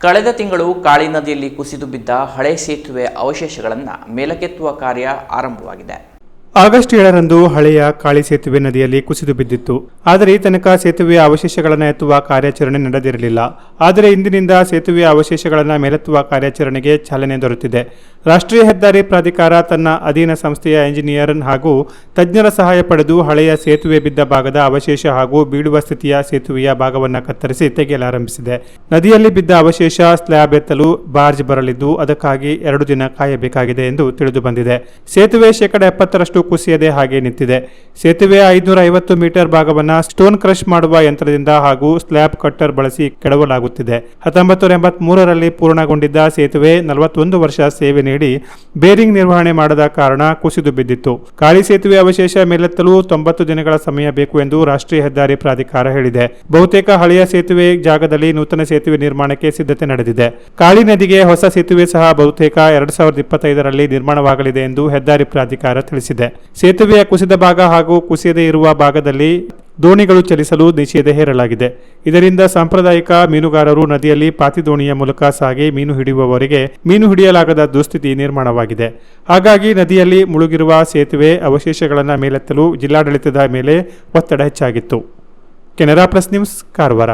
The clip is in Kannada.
ಕಳೆದ ತಿಂಗಳು ಕಾಳಿ ನದಿಯಲ್ಲಿ ಕುಸಿದು ಬಿದ್ದ ಹಳೆ ಸೇತುವೆ ಅವಶೇಷಗಳನ್ನು ಮೇಲಕ್ಕೆತ್ತುವ ಕಾರ್ಯ ಆರಂಭವಾಗಿದೆ. ಆಗಸ್ಟ್ ಏಳರಂದು ಹಳೆಯ ಕಾಳಿ ಸೇತುವೆ ನದಿಯಲ್ಲಿ ಕುಸಿದು ಬಿದ್ದಿತ್ತು. ಆದರೆ ಈ ತನಕ ಸೇತುವೆಯ ಅವಶೇಷಗಳನ್ನು ಎತ್ತುವ ಕಾರ್ಯಾಚರಣೆ ನಡೆದಿರಲಿಲ್ಲ. ಆದರೆ ಇಂದಿನಿಂದ ಸೇತುವೆಯ ಅವಶೇಷಗಳನ್ನು ಮೇಲೆತ್ತುವ ಕಾರ್ಯಾಚರಣೆಗೆ ಚಾಲನೆ ದೊರೆತಿದೆ. ರಾಷ್ಟ್ರೀಯ ಹೆದ್ದಾರಿ ಪ್ರಾಧಿಕಾರ ತನ್ನ ಅಧೀನ ಸಂಸ್ಥೆಯ ಎಂಜಿನಿಯರ್ ಹಾಗೂ ತಜ್ಞರ ಸಹಾಯ ಪಡೆದು ಹಳೆಯ ಸೇತುವೆ ಬಿದ್ದ ಭಾಗದ ಅವಶೇಷ ಹಾಗೂ ಬೀಳುವ ಸ್ಥಿತಿಯ ಸೇತುವೆಯ ಭಾಗವನ್ನು ಕತ್ತರಿಸಿ ತೆಗೆಯಲಾರಂಭಿಸಿದೆ. ನದಿಯಲ್ಲಿ ಬಿದ್ದ ಅವಶೇಷ ಸ್ಲ್ಯಾಬ್ ಎತ್ತಲು ಬಾರ್ಜ್ ಬರಲಿದ್ದು, ಅದಕ್ಕಾಗಿ ಎರಡು ದಿನ ಕಾಯಬೇಕಾಗಿದೆ ಎಂದು ತಿಳಿದು ಬಂದಿದೆ. ಸೇತುವೆ ಶೇಕಡ ಎಪ್ಪತ್ತರಷ್ಟು ಕುಸಿಯದೆ ಹಾಗೆ ನಿಂತಿದೆ. ಸೇತುವೆ ಐದುನೂರ ಐವತ್ತು ಮೀಟರ್ ಭಾಗವನ್ನು ಸ್ಟೋನ್ ಕ್ರಷ್ ಮಾಡುವ ಯಂತ್ರದಿಂದ ಹಾಗೂ ಸ್ಲ್ಯಾಬ್ ಕಟ್ಟರ್ ಬಳಸಿ ಕೆಡವಲಾಗುತ್ತಿದೆ. ಹತ್ತೊಂಬತ್ತು ನೂರ ಎಂಬತ್ಮೂರರಲ್ಲಿ ಪೂರ್ಣಗೊಂಡಿದ್ದ ಸೇತುವೆ ನಲವತ್ತೊಂದು ವರ್ಷ ಸೇವೆ ನೀಡಿ ಬೇರಿಂಗ್ ನಿರ್ವಹಣೆ ಮಾಡದ ಕಾರಣ ಕುಸಿದು ಬಿದ್ದಿತ್ತು. ಕಾಳಿ ಸೇತುವೆ ಅವಶೇಷ ಮೇಲೆತ್ತಲು ತೊಂಬತ್ತು ದಿನಗಳ ಸಮಯ ಬೇಕು ಎಂದು ರಾಷ್ಟ್ರೀಯ ಹೆದ್ದಾರಿ ಪ್ರಾಧಿಕಾರ ಹೇಳಿದೆ. ಬಹುತೇಕ ಹಳೆಯ ಸೇತುವೆ ಜಾಗದಲ್ಲಿ ನೂತನ ಸೇತುವೆ ನಿರ್ಮಾಣಕ್ಕೆ ಸಿದ್ಧತೆ ನಡೆದಿದೆ. ಕಾಳಿ ನದಿಗೆ ಹೊಸ ಸೇತುವೆ ಸಹ ಬಹುತೇಕ ಎರಡ್ ಸಾವಿರದ ಇಪ್ಪತ್ತೈದರಲ್ಲಿ ನಿರ್ಮಾಣವಾಗಲಿದೆ ಎಂದು ಹೆದ್ದಾರಿ ಪ್ರಾಧಿಕಾರ ತಿಳಿಸಿದೆ. ಸೇತುವೆಯ ಕುಸಿದ ಭಾಗ ಹಾಗೂ ಕುಸಿಯದೇ ಇರುವ ಭಾಗದಲ್ಲಿ ದೋಣಿಗಳು ಚಲಿಸಲು ನಿಷೇಧ ಹೇರಲಾಗಿದೆ. ಇದರಿಂದ ಸಾಂಪ್ರದಾಯಿಕ ಮೀನುಗಾರರು ನದಿಯಲ್ಲಿ ಪಾತಿದೋಣಿಯ ಮೂಲಕ ಸಾಗಿ ಮೀನು ಹಿಡಿಯುವವರಿಗೆ ಮೀನು ಹಿಡಿಯಲಾಗದ ದುಸ್ಥಿತಿ ನಿರ್ಮಾಣವಾಗಿದೆ. ಹಾಗಾಗಿ ನದಿಯಲ್ಲಿ ಮುಳುಗಿರುವ ಸೇತುವೆ ಅವಶೇಷಗಳನ್ನು ಮೇಲೆತ್ತಲು ಜಿಲ್ಲಾಡಳಿತದ ಮೇಲೆ ಒತ್ತಡ ಹೆಚ್ಚಾಗಿತ್ತು. Canara plus news, Karwar.